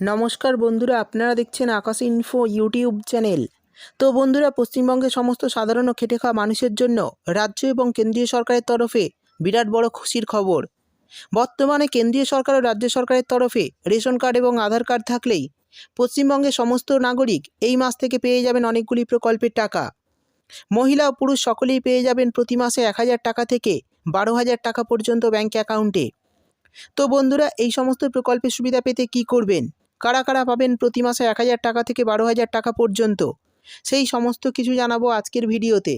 নমস্কার বন্ধুরা, আপনারা দেখছেন আকাশ ইনফো ইউটিউব চ্যানেল। তো বন্ধুরা, পশ্চিমবঙ্গের সমস্ত সাধারণ খেটে খাওয়া মানুষের জন্য রাজ্য এবং কেন্দ্রীয় সরকারের তরফে বিরাট বড় খুশির খবর। বর্তমানে কেন্দ্রীয় সরকার ও রাজ্য সরকারের তরফে রেশন কার্ড এবং আধার কার্ড থাকলেই পশ্চিমবঙ্গের সমস্ত নাগরিক এই মাস থেকে পেয়ে যাবেন অনেকগুলি প্রকল্পের টাকা। মহিলা ও পুরুষ সকলেই পেয়ে যাবেন প্রতি মাসে এক হাজার টাকা থেকে বারো হাজার টাকা পর্যন্ত ব্যাঙ্ক অ্যাকাউন্টে। তো বন্ধুরা, এই সমস্ত প্রকল্পের সুবিধা পেতে কি করবেন? কারা কারা পাবেন প্রতি মাসে এক হাজার টাকা থেকে বারো হাজার টাকা পর্যন্ত? সেই সমস্ত কিছু জানাব আজকের ভিডিওতে।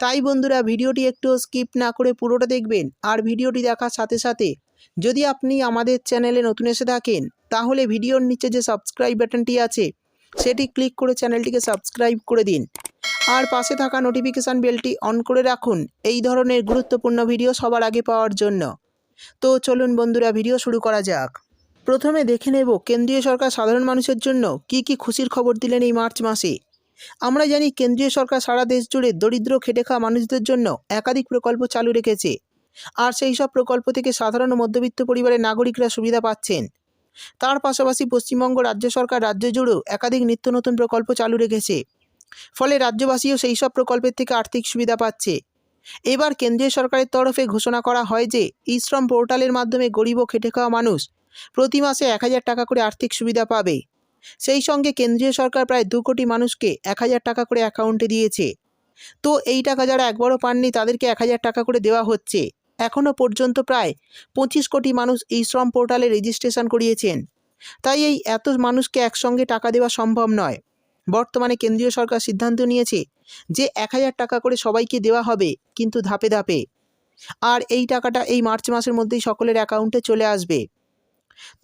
তাই বন্ধুরা, ভিডিওটি একটু স্কিপ না করে পুরোটা দেখবেন আর ভিডিওটি দেখার সাথে সাথে যদি আপনি আমাদের চ্যানেলে নতুন এসে থাকেন, তাহলে ভিডিওর নিচে যে সাবস্ক্রাইব বাটনটি আছে, সেটি ক্লিক করে চ্যানেলটিকে সাবস্ক্রাইব করে দিন। আর পাশে থাকা নোটিফিকেশান বেলটি অন করে রাখুন, এই ধরনের গুরুত্বপূর্ণ ভিডিও সবার আগে পাওয়ার জন্য। তো চলুন বন্ধুরা, ভিডিও শুরু করা যাক। প্রথমে দেখে নেব কেন্দ্রীয় সরকার সাধারণ মানুষের জন্য কি কি খুশির খবর দিলেন এই মার্চ মাসে। আমরা জানি কেন্দ্রীয় সরকার সারা দেশ জুড়ে দরিদ্র, খেটে খাওয়া মানুষদের জন্য একাধিক প্রকল্প চালু রেখেছে। আর সেই সব প্রকল্প থেকে সাধারণ মধ্যবিত্ত পরিবারের নাগরিকরা সুবিধা পাচ্ছেন। তার পাশাপাশি পশ্চিমবঙ্গ রাজ্য সরকার রাজ্য জুড়েও একাধিক নিত্য নতুন প্রকল্প চালু রেখেছে। ফলে রাজ্যবাসীও সেই সব প্রকল্পের থেকে আর্থিক সুবিধা পাচ্ছে। এবার কেন্দ্রীয় সরকারের তরফে ঘোষণা করা হয় যে ই শ্রম পোর্টালের মাধ্যমে গরিব ও খেটে খাওয়া মানুষ প্রতি মাসে এক হাজার টাকা করে আর্থিক সুবিধা পাবে। সেই সঙ্গে কেন্দ্রীয় সরকার প্রায় দু কোটি মানুষকে এক হাজার টাকা করে অ্যাকাউন্টে দিয়েছে। তো এই টাকা যারা একবারও পাননি, তাদেরকে এক হাজার টাকা করে দেওয়া হচ্ছে। এখনও পর্যন্ত প্রায় পঁচিশ কোটি মানুষ এই শ্রম পোর্টালে রেজিস্ট্রেশন করিয়েছেন। তাই এই এত মানুষকে একসঙ্গে টাকা দেওয়া সম্ভব নয়। বর্তমানে কেন্দ্রীয় সরকার সিদ্ধান্ত নিয়েছে যে এক হাজার টাকা করে সবাইকে দেওয়া হবে, কিন্তু ধাপে ধাপে। আর এই টাকাটা এই মার্চ মাসের মধ্যেই সকলের অ্যাকাউন্টে চলে আসবে।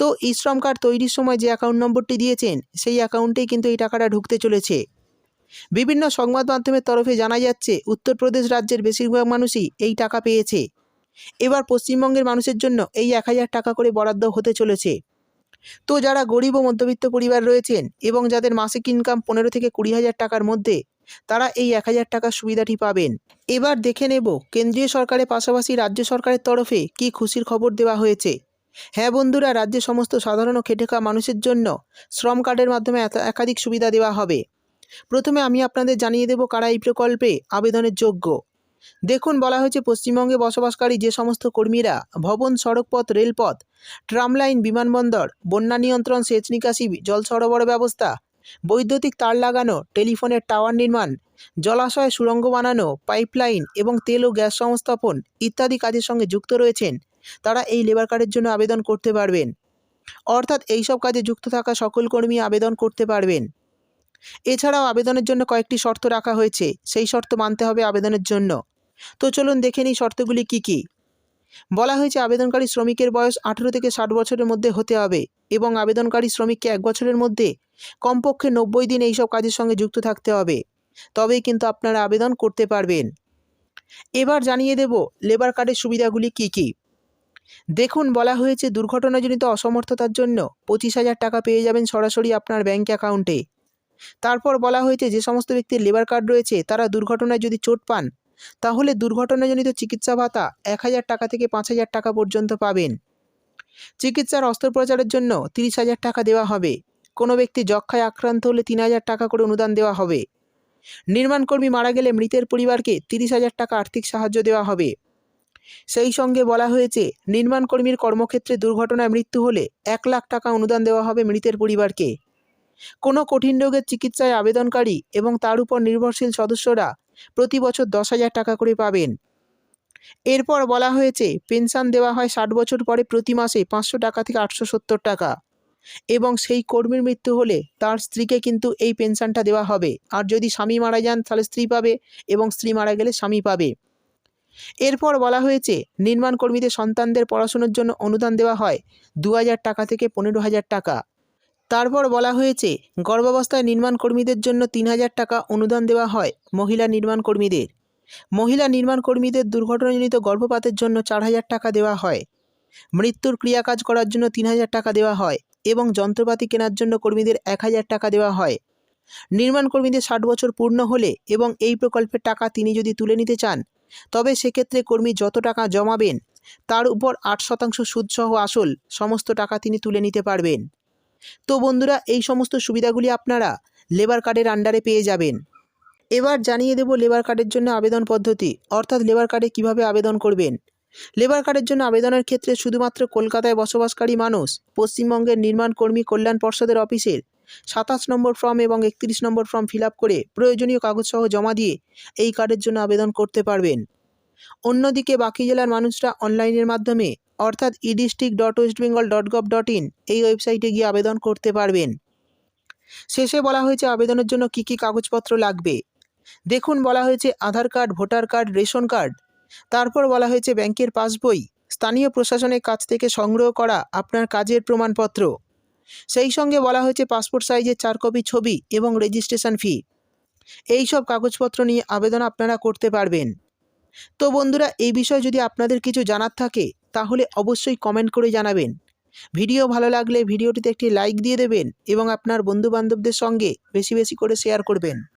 তো ই শ্রম কার্ড তৈরির সময় যে অ্যাকাউন্ট নম্বরটি দিয়েছেন, সেই অ্যাকাউন্টেই কিন্তু এই টাকাটা ঢুকতে চলেছে। বিভিন্ন সংবাদ মাধ্যমের তরফে জানা যাচ্ছে, উত্তরপ্রদেশ রাজ্যের বেশিরভাগ মানুষই এই টাকা পেয়েছে। এবার পশ্চিমবঙ্গের মানুষের জন্য এই এক হাজার টাকা করে বরাদ্দ হতে চলেছে। তো যারা গরিব ও মধ্যবিত্ত পরিবার রয়েছেন এবং যাদের মাসিক ইনকাম পনেরো থেকে কুড়ি হাজার টাকার মধ্যে, তারা এই এক হাজার টাকার সুবিধাটি পাবেন। এবার দেখে নেব, কেন্দ্রীয় সরকারের পাশাপাশি রাজ্য সরকারের তরফে কি খুশির খবর দেওয়া হয়েছে। হ্যাঁ বন্ধুরা রাজ্যের সমস্ত সাধারণ ও খেটে খাওয়া মানুষের জন্য শ্রম কার্ডের মাধ্যমে একাধিক সুবিধা দেওয়া হবে। প্রথমে আমি আপনাদের জানিয়ে দেব কারা এই প্রকল্পে আবেদনের যোগ্য। দেখুন, বলা হয়েছে পশ্চিমবঙ্গে বসবাসকারী যে সমস্ত কর্মীরা ভবন, সড়কপথ, রেলপথ ট্রাম লাইন বিমানবন্দর, বন্যা নিয়ন্ত্রণ, সেচ নিকাশি, জল সরবরাহ ব্যবস্থা, বৈদ্যুতিক তার লাগানো, টেলিফোনের টাওয়ার নির্মাণ, জলাশয় সুড়ঙ্গ বানানো, পাইপলাইন এবং তেল ও গ্যাস সংস্থাপন ইত্যাদি কাজের সঙ্গে যুক্ত রয়েছেন। তারা এই লেবার কার্ডের জন্য আবেদন করতে পারবেন। অর্থাৎ এইসব কাজে যুক্ত থাকা সকল কর্মী আবেদন করতে পারবেন। এছাড়াও আবেদনের জন্য কয়েকটি শর্ত রাখা হয়েছে, সেই শর্ত মানতে হবে আবেদনের জন্য। তো চলুন দেখে নিই শর্তগুলি কী কী। বলা হয়েছে আবেদনকারী শ্রমিকের বয়স আঠেরো থেকে ষাট বছরের মধ্যে হতে হবে এবং আবেদনকারী শ্রমিককে এক বছরের মধ্যে কমপক্ষে নব্বই দিন এইসব কাজের সঙ্গে যুক্ত থাকতে হবে। তবেই কিন্তু আপনারা আবেদন করতে পারবেন। এবার জানিয়ে দেব লেবার কার্ডের সুবিধাগুলি কী কী। দেখুন, বলা হয়েছে দুর্ঘটনাজনিত অসমর্থতার জন্য পঁচিশ হাজার টাকা পেয়ে যাবেন সরাসরি আপনার ব্যাঙ্ক অ্যাকাউন্টে। তারপর বলা হয়েছে যে সমস্ত ব্যক্তির লেবার কার্ড রয়েছে, তারা দুর্ঘটনায় যদি চোট পান, তাহলে দুর্ঘটনাজনিত চিকিৎসা ভাতা এক হাজার টাকা থেকে পাঁচ হাজার টাকা পর্যন্ত পাবেন। চিকিৎসার অস্ত্রোপচারের জন্য তিরিশ হাজার টাকা দেওয়া হবে। কোনো ব্যক্তি যক্ষায় আক্রান্ত হলে তিন হাজার টাকা করে অনুদান দেওয়া হবে। নির্মাণকর্মী মারা গেলে মৃতের পরিবারকে তিরিশ হাজার টাকা আর্থিক সাহায্য দেওয়া হবে। সেই সঙ্গে বলা হয়েছে নির্মাণকর্মীর কর্মক্ষেত্রে দুর্ঘটনায় মৃত্যু হলে এক লাখ টাকা অনুদান দেওয়া হবে মৃতের পরিবারকে। কোনো কঠিন রোগের চিকিৎসায় আবেদনকারী এবং তার উপর নির্ভরশীল সদস্যরা প্রতি বছর দশ হাজার টাকা করে পাবেন। এরপর বলা হয়েছে, পেনশন দেওয়া হয় ষাট বছর পরে প্রতি মাসে পাঁচশো টাকা থেকে আটশো সত্তর টাকা এবং সেই কর্মীর মৃত্যু হলে তার স্ত্রীকে কিন্তু এই পেনশনটা দেওয়া হবে। আর যদি স্বামী মারা যান তাহলে স্ত্রী পাবে এবং স্ত্রী মারা গেলে স্বামী পাবে। এরপর বলা হয়েছে, নির্মাণ কর্মীদের সন্তানদের পড়াশুনোর জন্য অনুদান দেওয়া হয় দু হাজার টাকা থেকে পনেরো হাজার টাকা। তারপর বলা হয়েছে, গর্ভাবস্থায় নির্মাণ কর্মীদের জন্য তিন হাজার টাকা অনুদান দেওয়া হয় মহিলা নির্মাণ কর্মীদের। মহিলা নির্মাণ কর্মীদের দুর্ঘটনাজনিত গর্ভপাতের জন্য চার হাজার টাকা দেওয়া হয়। মৃত্যুর ক্রিয়াকাজ করার জন্য তিন হাজার টাকা দেওয়া হয় এবং যন্ত্রপাতি কেনার জন্য কর্মীদের এক হাজার টাকা দেওয়া হয়। নির্মাণ কর্মীদের ষাট বছর পূর্ণ হলে এবং এই প্রকল্পের টাকা তিনি যদি তুলে নিতে চান তবে সেক্ষেত্রে কর্মী যত টাকা জমাবেন, তার উপর আট শতাংশ সুদসহ আসল সমস্ত টাকা তিনি তুলে নিতে পারবেন। তো বন্ধুরা, এই সমস্ত সুবিধাগুলি আপনারা লেবার কার্ডের আন্ডারে পেয়ে যাবেন। এবার জানিয়ে দেব লেবার কার্ডের জন্য আবেদন পদ্ধতি, অর্থাৎ লেবার কার্ডে কীভাবে আবেদন করবেন। লেবার কার্ডের জন্য আবেদনের ক্ষেত্রে শুধুমাত্র কলকাতায় বসবাসকারী মানুষ, পশ্চিমবঙ্গের নির্মাণ কর্মী কল্যাণ পর্ষদের অফিসের সাতাশ নম্বর ফর্ম এবং একত্রিশ নম্বর ফর্ম ফিল করে প্রয়োজনীয় কাগজসহ জমা দিয়ে এই কার্ডের জন্য আবেদন করতে পারবেন। অন্যদিকে বাকি জেলার মানুষরা অনলাইনের মাধ্যমে অর্থাৎ e district dot West Bengal dot gov dot in এই ওয়েবসাইটে গিয়ে আবেদন করতে পারবেন। শেষে বলা হয়েছে আবেদনের জন্য কী কী কাগজপত্র লাগবে? দেখুন বলা হয়েছে Aadhaar card voter card ration card তারপর বলা হয়েছে ব্যাংকের পাসবই, স্থানীয় প্রশাসনের কাছ থেকে সংগ্রহ করা আপনার কাজের প্রমাণপত্র। সেই সঙ্গে বলা হয়েছে পাসপোর্ট সাইজের চার কপি ছবি এবং রেজিস্ট্রেশন ফি। এই সব কাগজপত্র নিয়ে আবেদন আপনারা করতে পারবেন। তো বন্ধুরা, এই বিষয়ে যদি আপনাদের কিছু জানার থাকে, তাহলে অবশ্যই কমেন্ট করে জানাবেন। ভিডিও ভালো লাগলে ভিডিওটিতে একটি লাইক দিয়ে দেবেন এবং আপনার বন্ধুবান্ধবদের সঙ্গে বেশি বেশি করে শেয়ার করবেন।